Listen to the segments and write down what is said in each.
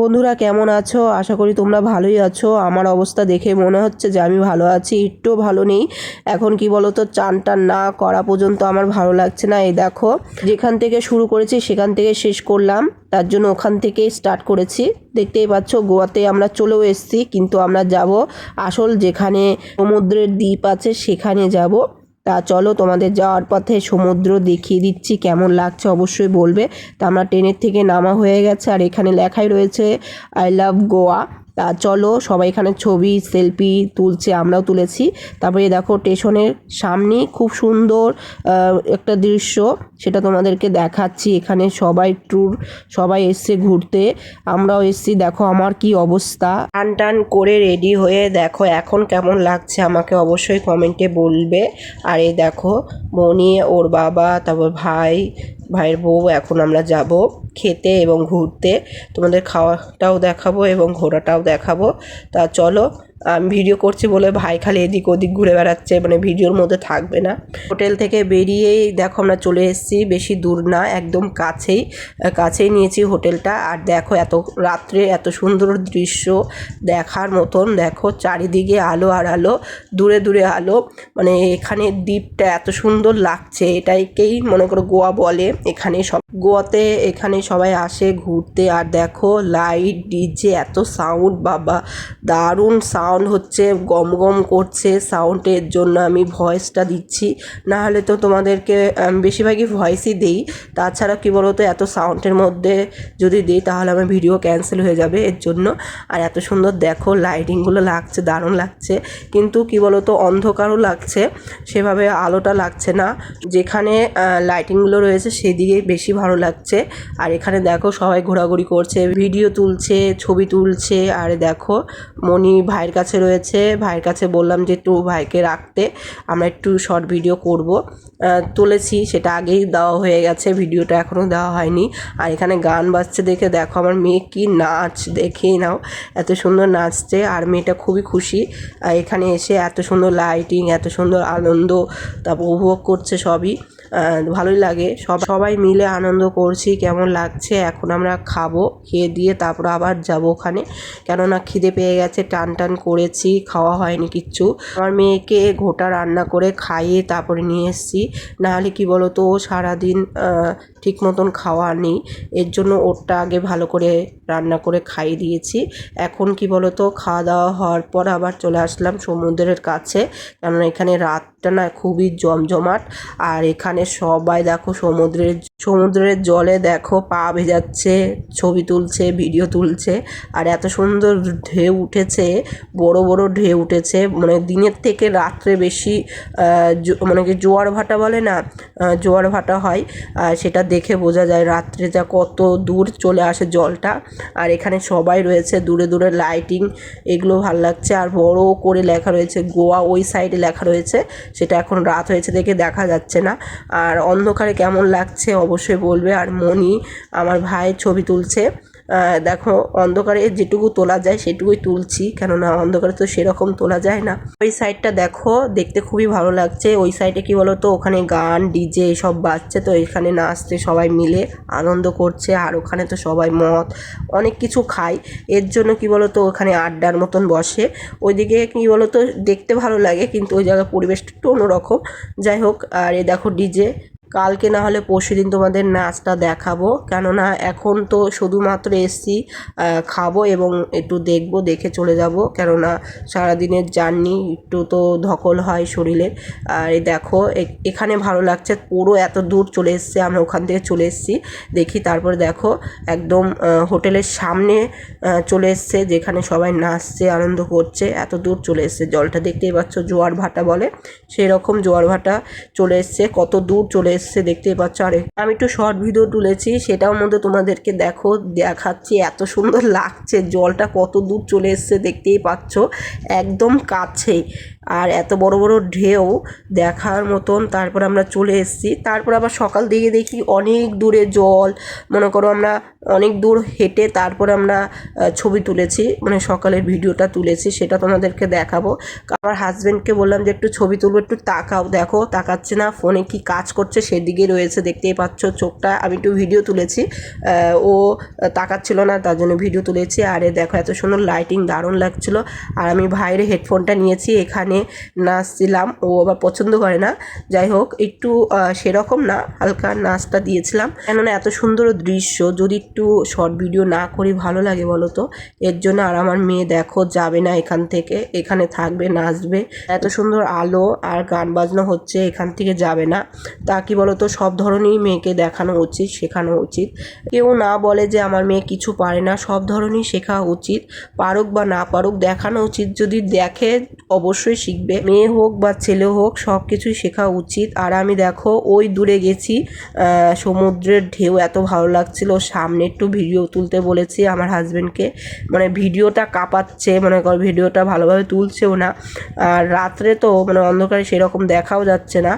বন্ধুরা, কেমন আছো? আশা করি তোমরা ভালোই আছো। আমার অবস্থা দেখে মনে হচ্ছে যে আমি ভালো আছি, একটু ভালো নেই। এখন কি বলো চান টান না করা পর্যন্ত আমার ভালো লাগছে না। এই দেখো, যেখান থেকে শুরু করেছি সেখান থেকে শেষ করলাম। তার জন্য ওখান থেকেই স্টার্ট করেছি। দেখতেই পাচ্ছ, গোয়াতে আমরা চলেও এসেছি, কিন্তু আমরা যাব আসল যেখানে সমুদ্রের দ্বীপ আছে, সেখানে যাব। তা চলো তোমাদের যাওয়ার পথে সমুদ্র দেখিয়ে দিচ্ছি, কেমন লাগছে অবশ্যই বলবে। তা আমরা ট্রেনের থেকে নামা হয়ে গেছে, আর এখানে লেখাই রয়েছে আই লাভ গোয়া তা চলো সবাই এখানে ছবি, সেলফি তুলছে, আমরাও তুলেছি। তারপরে দেখো, স্টেশনের সামনে খুব সুন্দর একটা দৃশ্য। সেটা তোমাদেরকে দেখাচ্ছি। এখানে সবাই ট্যুর সবাই এসছে ঘুরতে। আমরাও এসছি, দেখো আমার কি অবস্থা। টান টান করে রেডি হয়ে দেখো এখন কেমন লাগছে, আমাকে অবশ্যই কমেন্টে বলবে। আর এই দেখো, মনি, ওর বাবা, তারপর ভাই, ভাইয়ের বউ, এখন আমরা যাব খেতে এবং ঘুরতে। তোমাদের খাওয়াটাও দেখাবো এবং ঘোরাটাও দেখাবো। তা চলো ভিডিও করছি বলে ভাই খালি এদিক ওদিক ঘুরে বেড়াচ্ছে মানে ভিডিওর মধ্যে থাকবে না। হোটেল থেকে বেরিয়েই দেখো আমরা চলে এসেছি, বেশি দূর না, একদম কাছেই কাছেই নিয়েছি হোটেলটা। আর দেখো এত রাত্রে এত সুন্দর দৃশ্য দেখার মতন, দেখো চারিদিকে আলো আর আলো, দূরে দূরে আলো। মানে এখানে দ্বীপটা এত সুন্দর লাগছে এটাইকেই মনে করো গোয়া বলে। এখানে সব, গোয়াতে এখানে সবাই আসে ঘুরতে। আর দেখো লাইট, ডিজে, এত সাউন্ড বাবা, দারুণ সাউন্ড হচ্ছে, গম গম করছে সাউন্ডের জন্য আমি ভয়েসটা দিচ্ছি। না হলে তো তোমাদেরকে বেশিরভাগই ভয়েসই দিই। তাছাড়া কী বলো তো এত সাউন্ডের মধ্যে যদি দিই, তাহলে আমার ভিডিও ক্যান্সেল হয়ে যাবে এর জন্য। আর এত সুন্দর দেখো লাইটিংগুলো লাগছে, দারুণ লাগছে। কিন্তু কি বলো তো অন্ধকারও লাগছে, সেভাবে আলোটা লাগছে না। যেখানে লাইটিংগুলো রয়েছে, সেদিকে বেশি ভালো লাগছে। আর এখানে দেখো, সবাই ঘোরাঘুরি করছে ভিডিও তুলছে, ছবি তুলছে। আর দেখো মনি ভাইয়ের কাছে রয়েছে, ভাইয়ের কাছে বললাম যে একটু ভাইকে রাখতে, আমরা একটু শর্ট ভিডিও করব। তুলেছি, সেটা আগেই দেওয়া হয়ে গেছে ভিডিওটা এখনও দেওয়া হয়নি। আর এখানে গান বাজছে দেখে দেখো, আমার মেয়ে কি নাচ, দেখেই নাও। এত সুন্দর নাচছে, আর মেয়েটা খুবই খুশি। এখানে এসে এত সুন্দর লাইটিং এত সুন্দর আনন্দ, তারপর উপভোগ করছে সবই। ভালোই লাগে। সব, সবাই মিলে আনন্দ করছি, কেমন লাগছে, এখন আমরা খাব, খেয়ে দিয়ে তারপর আবার যাব ওখানে। কেননা খিদে পেয়ে গেছে, টান টান করেছি, খাওয়া হয়নি কিচ্ছু। আমার মেয়েকে ঘোটা রান্না করে খাইয়ে তারপরে নিয়ে এসেছি। নাহলে কি বলো তো ও সারাদিন ঠিক মতন খাওয়া নেই। এর জন্য ওরটা আগে ভালো করে রান্না করে খাইয়ে দিয়েছি। এখন কি বলো তো খাওয়া দাওয়া হওয়ার পর আবার চলে আসলাম সমুদ্রের কাছে। কেননা এখানে রাতটা না খুবই জমজমাট। আর এখানে সবাই দেখো সমুদ্রের সমুদ্রের জলে দেখো পা ভেজাচ্ছে, ছবি তুলছে ভিডিও তুলছে। আর এত সুন্দর ঢেউ উঠেছে, বড় বড় ঢেউ উঠেছে। মানে দিনের থেকে রাত্রে বেশি মানে কি জোয়ার ভাটা বলে না জোয়ার ভাটা হয়। আর সেটা দেখে বোঝা যায় রাত্রে যা কত দূর চলে আসে জলটা। আর এখানে সবাই রয়েছে, দূরে দূরে লাইটিং এগুলো ভালো লাগছে। আর বড় করে লেখা রয়েছে, গোয়া ওই সাইডে লেখা রয়েছে। সেটা এখন রাত হয়েছে দেখে দেখা যাচ্ছে না। আর অন্ধকারে কেমন লাগছে অবশ্যই বলবে। আর মনি আমার ভাই ছবি তুলছে। দেখো, অন্ধকারে যেটুকু তোলা যায় সেটুকুই তুলছি, কেননা অন্ধকারে তো সেরকম তোলা যায় না। ওই সাইডটা দেখো, দেখতে খুবই ভালো লাগছে। ওই সাইডে কি বলো তো ওখানে গান ডিজে সব বাজছে, তো এখানে নাচতে সবাই মিলে আনন্দ করছে, আর ওখানে তো সবাই মদ, অনেক কিছু খায়। এর জন্য কি বলো তো ওখানে আড্ডার মতন বসে। ওইদিকে কি বলো তো দেখতে ভালো লাগে, কিন্তু ওই জায়গার পরিবেশটা একটু অন্যরকম। যাই হোক, আর এ দেখো ডিজে কালকে না হলে পরশু দিন তোমাদের নাচটা দেখাবো। কেননা এখন তো শুধুমাত্র এসছি খাব এবং একটু দেখব, দেখে চলে যাব। কেননা সারাদিনের জার্নি একটু তো ধকল হয় শরীরে। আর দেখো এখানে ভালো লাগছে, পুরো এত দূর চলে এসছে, আমরা ওখান থেকে চলে এসেছি। দেখি তারপর দেখো, একদম হোটেলের সামনে চলে এসছে, যেখানে সবাই নাচছে, আনন্দ করছে, এত দূর চলে এসছে। জলটা দেখতেই পাচ্ছ, জোয়ার ভাটা বলে। সেই রকম জোয়ার ভাটা চলে এসছে, কত দূর চলে এসছে দেখতেই পাচ্ছ। আরে, আমি একটু শর্ট ভিডিও তুলেছি সেটার মধ্যে তোমাদেরকে দেখো, দেখাচ্ছি, এত সুন্দর লাগছে, জলটা কত দূর চলে এসছে, দেখতেই পাচ্ছ। একদম কাছেই। আর এত বড় বড় ঢেউ দেখার মতন। তারপর আমরা চলে এসেছি। তারপর আবার সকাল দিকে দেখি অনেক দূরে জল। মনে করো আমরা অনেক দূর হেঁটে তারপর আমরা ছবি তুলেছি। মানে সকালের ভিডিওটা তুলেছি, সেটা তোমাদেরকে দেখাবো। আমার হাজব্যান্ডকে বললাম যে, একটু ছবি তুলবো, একটু তাকাও। দেখো, তাকাচ্ছে না, ফোনে কি কাজ করছে, সেদিকে রয়েছে, দেখতেই পাচ্ছ চোখটা। আমি একটু ভিডিও তুলেছি। ও তাকাচ্ছিল না, তার জন্য ভিডিও তুলেছি। আরে দেখো, এত সুন্দর লাইটিং দারুণ লাগছিল। আর আমি ভাইয়ের হেডফোনটা নিয়েছি। এখানে নাচছিলাম, ও আবার পছন্দ করে না। যাই হোক, একটু সেরকম না, হালকা নাচটা দিয়েছিলাম। কেননা এত সুন্দর দৃশ্য, যদি একটু শর্ট ভিডিও না করি ভালো লাগে বলো তো এর জন্য আর আমার মেয়ে দেখো, যাবে না এখান থেকে, এখানে থাকবে, নাচবে। এত সুন্দর আলো আর গান বাজনা হচ্ছে, এখান থেকে যাবে না। তা কি বলো তো সব ধরনেরই মেয়েকে দেখানো উচিত, শেখানো উচিত। কেউ না বলে যে আমার মেয়ে কিছু পারে না, সব ধরনেরই শেখা উচিত। পারুক বা না পারুক, দেখানো উচিত। যদি দেখে, অবশ্যই শিখবে। মেয়ে হোক বা ছেলে হোক সব কিছুই শেখা উচিত। আর আমি দেখো, ওই দূরে গেছি সমুদ্রের ঢেউ এত ভালো লাগছিল। সামনে একটু ভিডিও তুলতে বলেছি আমার হাজব্যান্ডকে মানে ভিডিওটা কাঁপাচ্ছে, মনে কর ভিডিওটা ভালোভাবে তুলছেও না। আর রাত্রে তো মানে অন্ধকারে সেরকম দেখাও যাচ্ছে না।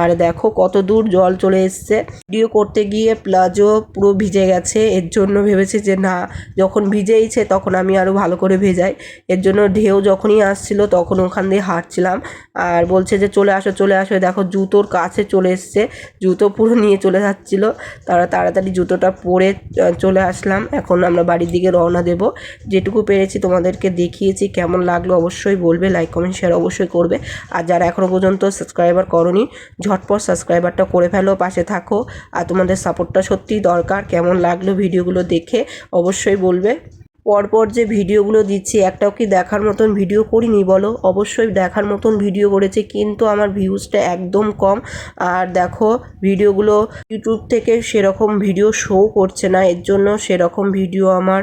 আর দেখো কত দূর জল চলে এসছে। ভিডিও করতে গিয়ে প্লাজো পুরো ভিজে গেছে। এর জন্য ভেবেছি যে না, যখন ভিজেইছে তখন আমি আরও ভালো করে ভেজাই। এর জন্য ঢেউ যখনই আসছিল তখন ওখান দিয়ে হাঁটছিলাম। আর বলছে যে, চলে আসো চলে আসো। দেখো, জুতোর কাছে চলে এসছে। জুতো পুরো নিয়ে চলে যাচ্ছিল। তারা তাড়াতাড়ি জুতোটা পরে চলে আসলাম। এখন আমরা বাড়ির দিকে রওনা দেব। যেটুকু পেরেছি তোমাদেরকে দেখিয়েছি। কেমন লাগল অবশ্যই বলবে। লাইক কমেন্ট শেয়ার অবশ্যই করবে। আর যারা এখনও পর্যন্ত সাবস্ক্রাইবার করনি, ঝটপট সাবস্ক্রাইবারটা করে ফেলো, পাশে থাকো। আর তোমাদের সাপোর্টটা সত্যিই দরকার। কেমন লাগল ভিডিওগুলো দেখে অবশ্যই বলবে। পরপর যে ভিডিওগুলো দিচ্ছি, একটাও কি দেখার মতন ভিডিও করিনি বলো? অবশ্যই দেখার মতন ভিডিও করেছে, কিন্তু আমার ভিউজটা একদম কম। আর দেখো, ভিডিওগুলো ইউটিউব থেকে সেরকম ভিডিও শো করছে না, এর জন্য সেরকম ভিডিও আমার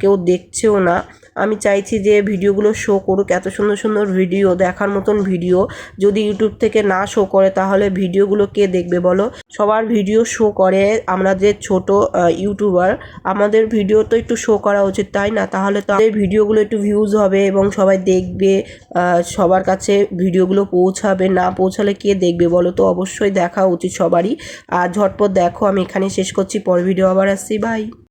কেউ দেখছেও না। আমি চাইছি যে ভিডিওগুলো শো করুক, এত সুন্দর সুন্দর ভিডিও দেখার মতন ভিডিও যদি ইউটিউব থেকে না শো করে, তাহলে ভিডিওগুলো কে দেখবে বলো? সবার ভিডিও শো করে, আমরা যে ছোট ইউটিউবার আমাদের ভিডিও তো একটু শো করা উচিত, তাই না? তাহলে তো ভিডিওগুলো একটু ভিউজ হবে এবং সবাই দেখবে সবার কাছে ভিডিওগুলো পৌঁছাবে, না পৌঁছালে কে দেখবে বলো তো? অবশ্যই দেখা উচিত সবারই। আর ঝটপট দেখো, আমি এখানে শেষ করছি পর ভিডিও আবার আসছি বাই